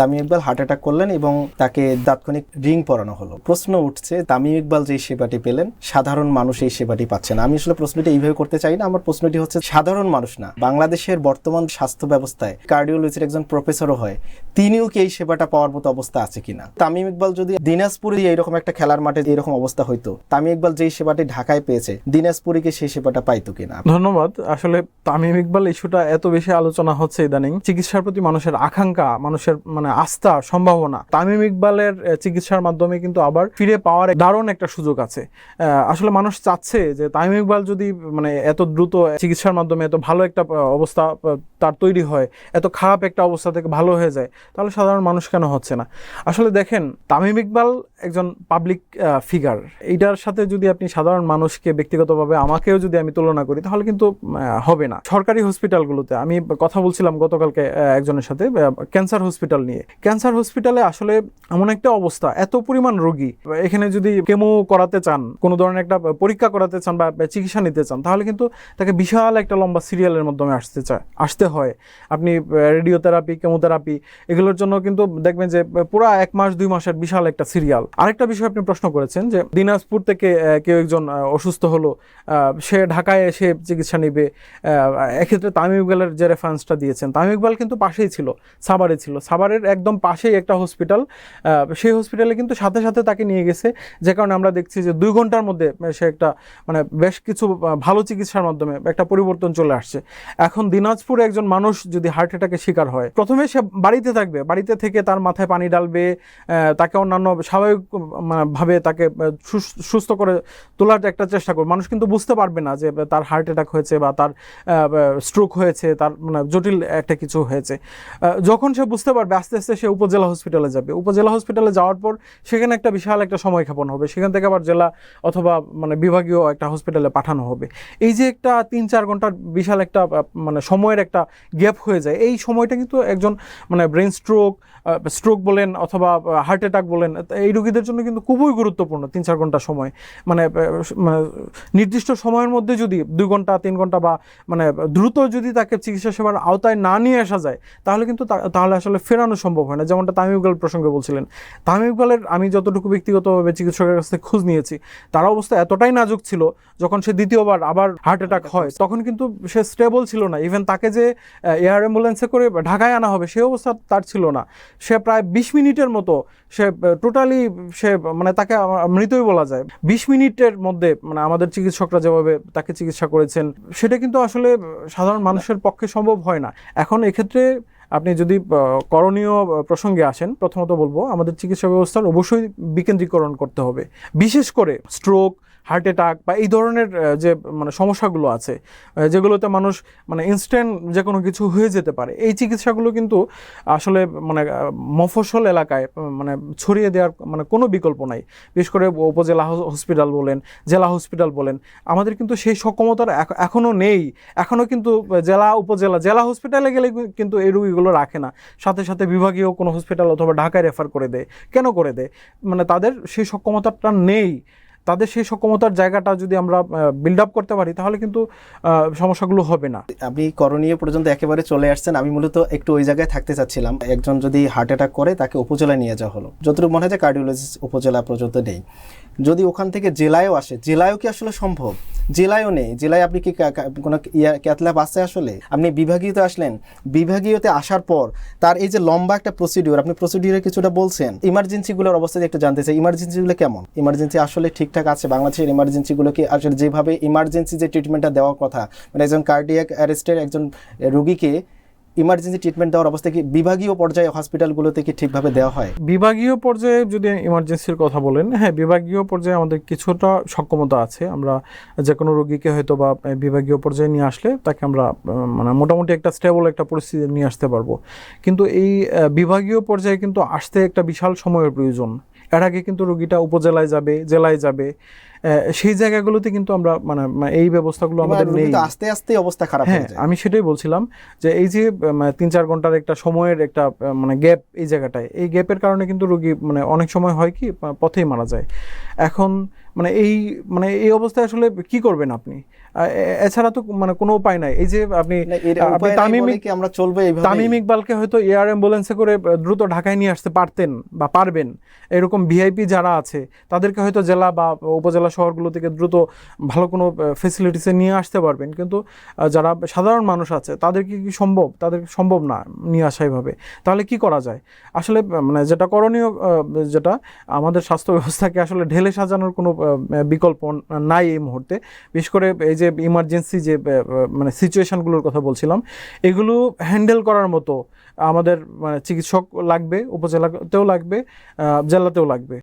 Tamim Iqbal heart attack করলেন এবং তাকে তাৎক্ষণিক রিং পরানো হলো। প্রশ্ন উঠছে, তামিম ইকবাল যে সেবাটি পেলেন, সাধারণ মানুষ এই সেবাটি পাচ্ছে না। আমি আসলে প্রশ্নটি এইভাবে করতে চাই না, আমার প্রশ্নটি হচ্ছে সাধারণ মানুষ না। বাংলাদেশের বর্তমান স্বাস্থ্য ব্যবস্থায় কার্ডিওলজির একজন প্রফেসরও হয়, তিনিও কি এই সেবাটা পাওয়ার মতো অবস্থা আছে কিনা? তামিম ইকবাল যদি দিনাজপুরে এইরকম একটা খেলার মাঠে এরকম অবস্থা হইতো, তামিম ইকবাল যেই সেবাটি ঢাকায় পেয়েছে, দিনাজপুরে কি সেই সেবাটা পাইতো কিনা? ধন্যবাদ। আসলে তামিম ইকবাল ইস্যুটা এত বেশি আলোচনা হচ্ছে ইদানিং। চিকিৎসার প্রতি মানুষের আকাঙ্ক্ষা, মানুষের মানে আস্থা, সম্ভাবনা। তামিম ইকবালের চিকিৎসার মাধ্যমে কিন্তু আবার ফিরে পাওয়ার দারুণ একটা সুযোগ আছে। আসলে মানুষ চাচ্ছে যে তামিম ইকবাল যদি মানে এত দ্রুত চিকিৎসার মাধ্যমে এত ভালো একটা অবস্থা তার তৈরি হয়, এত খারাপ একটা অবস্থা থেকে ভালো হয়ে যায়, তাহলে সাধারণ মানুষ কেন হচ্ছে না? আসলে দেখেন, তামিম ইকবাল একজন পাবলিক ফিগার এইটার সাথে যদি আপনি সাধারণ মানুষকে ব্যক্তিগতভাবে আমাকেও যদি আমি তুলনা করি, তাহলে কিন্তু হবে না। সরকারি হসপিটালগুলোতে আমি কথা বলছিলাম গতকালকে একজনের সাথে ক্যান্সার হসপিটাল নিয়ে। ক্যান্সার হসপিটালে আসলে এমন একটা অবস্থা, এত পরিমাণ রোগী। এখানে যদি কেমো করাতে চান, কোনো ধরনের একটা পরীক্ষা করাতে চান বা চিকিৎসা নিতে চান, তাহলে কিন্তু তাকে বিশাল একটা লম্বা সিরিয়ালের মাধ্যমে আসতে চায় আসতে হয়। আপনি রেডিওথেরাপি, কেমোথেরাপি, এগুলোর জন্য কিন্তু দেখবেন যে পুরো এক মাস, দুই মাসের বিশাল একটা সিরিয়াল। আরেকটা বিষয় আপনি প্রশ্ন করেছেন যে, দিনাজপুর থেকে কেউ একজন অসুস্থ হলো সে ঢাকায় এসে চিকিৎসা নিবে এক্ষেত্রে তামিম ইকবালের যে রেফারেন্সটা দিয়েছেন, তামিম ইকবাল কিন্তু পাশেই ছিল, সাভারে ছিল। সাভারের একদম পাশেই একটা হসপিটাল সেই হসপিটালে কিন্তু সাথে সাথে তাকে নিয়ে গেছে। যে কারণে আমরা দেখছি যে দুই ঘণ্টার মধ্যে সে একটা মানে বেশ কিছু ভালো চিকিৎসার মাধ্যমে একটা পরিবর্তন চলে আসছে। এখন দিনাজপুরে একজন মানুষ যদি হার্ট অ্যাটাকের শিকার হয়, প্রথমে সে বাড়িতে থাকবে। বাড়িতে থেকে তার মাথায় পানি ডালবে তাকে অন্যান্য স্বাভাবিক মানে ভাবে তাকে সুস্থ করে তোলার একটা চেষ্টা করবে। মানুষ কিন্তু বুঝতে পারবে না যে তার হার্ট অ্যাটাক হয়েছে বা তার স্ট্রোক হয়েছে, তার মানে জটিল একটা কিছু হয়েছে। যখন সে বুঝতে পারবে, আস্তে আস্তে আস্তে সে উপজেলা হসপিটালে যাবে। উপজেলা হসপিটালে যাওয়ার পর সেখানে একটা বিশাল একটা সময় ক্ষেপণ হবে। সেখান থেকে আবার জেলা অথবা মানে বিভাগীয় একটা হসপিটালে পাঠানো হবে। এই যে একটা তিন চার ঘণ্টার বিশাল একটা মানে সময়ের একটা গ্যাপ হয়ে যায়, এই সময়টা কিন্তু একজন মানে ব্রেন স্ট্রোক স্ট্রোক বলেন অথবা হার্ট অ্যাটাক বলেন, এই রোগীদের জন্য কিন্তু খুবই গুরুত্বপূর্ণ তিন চার ঘণ্টা সময়। মানে মানে নির্দিষ্ট সময়ের মধ্যে যদি দুই ঘণ্টা, তিন ঘণ্টা বা মানে দ্রুত যদি তাকে চিকিৎসা সেবার আওতায় না নিয়ে আসা যায়, তাহলে কিন্তু তাহলে আসলে ফেরানো সম্ভব হয় না। যেমনটা তামিম ইকবাল প্রসঙ্গে বলছিলেন। তামিম ইকবালের আমি যতটুকু ব্যক্তিগতভাবে চিকিৎসকের কাছ থেকে খোঁজ নিয়েছি, তার অবস্থা এতটাই নাজুক ছিল, যখন সে দ্বিতীয়বার আবার হার্ট অ্যাটাক হয়, তখন কিন্তু সে স্টেবল ছিল না। ইভেন তাকে যে এয়ার অ্যাম্বুলেন্সে করে ঢাকায় আনা হবে সেই অবস্থা তার ছিল না। সে প্রায় বিশ মিনিটের মতো সে টোটালি সে মানে তাকে মৃতই বলা যায়। বিশ মিনিটের মধ্যে মানে আমাদের চিকিৎসকরা যেভাবে তাকে চিকিৎসা করেছেন, সেটা কিন্তু আসলে সাধারণ মানুষের পক্ষে সম্ভব হয় না। এখন এক্ষেত্রে আপনি যদি করণীয় প্রসঙ্গে আসেন, প্রথমত বলব, আমাদের চিকিৎসা ব্যবস্থার অবশ্যই বিকেন্দ্রীকরণ করতে হবে। বিশেষ করে স্ট্রোক হার্ট অ্যাটাক বা এই ধরনের যে মানে সমস্যাগুলো আছে যেগুলোতে মানুষ মানে ইনস্ট্যান্ট যে কোনো কিছু হয়ে যেতে পারে, এই চিকিৎসাগুলো কিন্তু আসলে মানে মফসল এলাকায় মানে ছড়িয়ে দেওয়ার মানে কোনো বিকল্প নাই। বিশেষ করে উপজেলা হসপিটাল বলেন, জেলা হসপিটাল বলেন, আমাদের কিন্তু সেই সক্ষমতার এখনও নেই। এখনও কিন্তু জেলা, উপজেলা, জেলা হসপিটালে গেলে কিন্তু এই রোগীগুলো রাখে না। সাথে সাথে বিভাগীয় কোনো হসপিটাল অথবা ঢাকায় রেফার করে দেয়। কেন করে দেয়? মানে তাদের সেই সক্ষমতাটা নেই। তাদের সেই সক্ষমতার জায়গাটা যদি আমরা বিল্ড আপ করতে পারি, তাহলে কিন্তু সমস্যাগুলো হবে না। আপনি করণীয় পর্যন্ত একেবারে চলে আসছেন। আমি মূলত একটু ওই জায়গায় থাকতে চাচ্ছিলাম। একজন যদি হার্ট অ্যাটাক করে, তাকে উপজেলায় নিয়ে যাওয়া হলো। যতটুকু মনে হয় যে কার্ডিওলজিস্ট উপজেলা পর্যন্ত নেই। যদি ওখান থেকে জেলায়ও আসে, জেলায়ও কি আসলে সম্ভব? জেলায়ও নেই। জেলায় আপনি কি কোনো ইয়া ক্যাথল্যাব আছে আসলে? আপনি বিভাগীয়তে আসলেন। বিভাগীয়তে আসার পর তার এই যে লম্বা একটা প্রসিডিওর আপনি প্রসিডিউরের কিছুটা বলছেন ইমার্জেন্সিগুলোর অবস্থা একটু জানতে চাই। ইমার্জেন্সিগুলো কেমন? ইমার্জেন্সি আসলে ঠিকঠাক আছে? বাংলাদেশের ইমার্জেন্সিগুলো কি আসলে যেভাবে ইমার্জেন্সি যে ট্রিটমেন্টটা দেওয়ার কথা মানে একজন কার্ডিয়াক অ্যারেস্টের একজন রুগীকে ইমার্জেন্সি ট্রিটমেন্ট দেওয়ার অবস্থা কি বিভাগীয় পর্যায়ে হসপিটালগুলোতে কি ঠিকভাবে দেওয়া হয়? বিভাগীয় পর্যায়ে যদি ইমার্জেন্সির কথা বলেন হ্যাঁ বিভাগীয় পর্যায়ে আমাদের কিছুটা সক্ষমতা আছে। আমরা যে কোনো রোগীকে হয়তো বা বিভাগীয় পর্যায়ে নিয়ে আসলে তাকে আমরা মানে মোটামুটি একটা স্টেবল একটা পরিস্থিতি নিয়ে আসতে পারব। কিন্তু এই বিভাগীয় পর্যায়ে কিন্তু আসতে একটা বিশাল সময়ের প্রয়োজন। এর আগে কিন্তু রোগীটা উপজেলায় যাবে, জেলায় যাবে। সেই জায়গাগুলোতে কিন্তু আমরা মানে এই ব্যবস্থাগুলো আমাদের নেই। আস্তে আস্তে অবস্থা খারাপ হ্যাঁ যায়। আমি সেটাই বলছিলাম যে এই যে তিন চার ঘণ্টার একটা সময়ের একটা মানে গ্যাপ এই জায়গাটায় এই গ্যাপের কারণে কিন্তু রোগী মানে অনেক সময় হয় কি পথেই মারা যায়। এখন মানে এই মানে এই অবস্থায় আসলে কি করবেন আপনি? এছাড়া তো মানে কোনো উপায় নাই। এই যে আপনি তামিম আমরা চলবো তামিম ইকবালকে হয়তো এয়ার অ্যাম্বুলেন্সে করে দ্রুত ঢাকায় নিয়ে আসতে পারতেন বা পারবেন। এরকম ভিআইপি যারা আছে তাদেরকে হয়তো জেলা বা উপজেলা শহরগুলো থেকে দ্রুত ভালো কোনো ফেসিলিটিসে নিয়ে আসতে পারবেন। কিন্তু যারা সাধারণ মানুষ আছে তাদেরকে কি সম্ভব? তাদের সম্ভব না নিয়ে আসা এভাবে তাহলে কি করা যায়? আসলে মানে যেটা করণীয় যেটা আমাদের স্বাস্থ্য ব্যবস্থাকে আসলে ঢেলে সাজানোর কোনো বিকল্প নাই এই মুহূর্তে। বিশেষ করে এই যে ইমার্জেন্সি যে মানে সিচুয়েশানগুলোর কথা বলছিলাম, এগুলো হ্যান্ডেল করার মতো আমাদের মানে চিকিৎসক লাগবে, উপজেলাতেও লাগবে জেলাতেও লাগবে।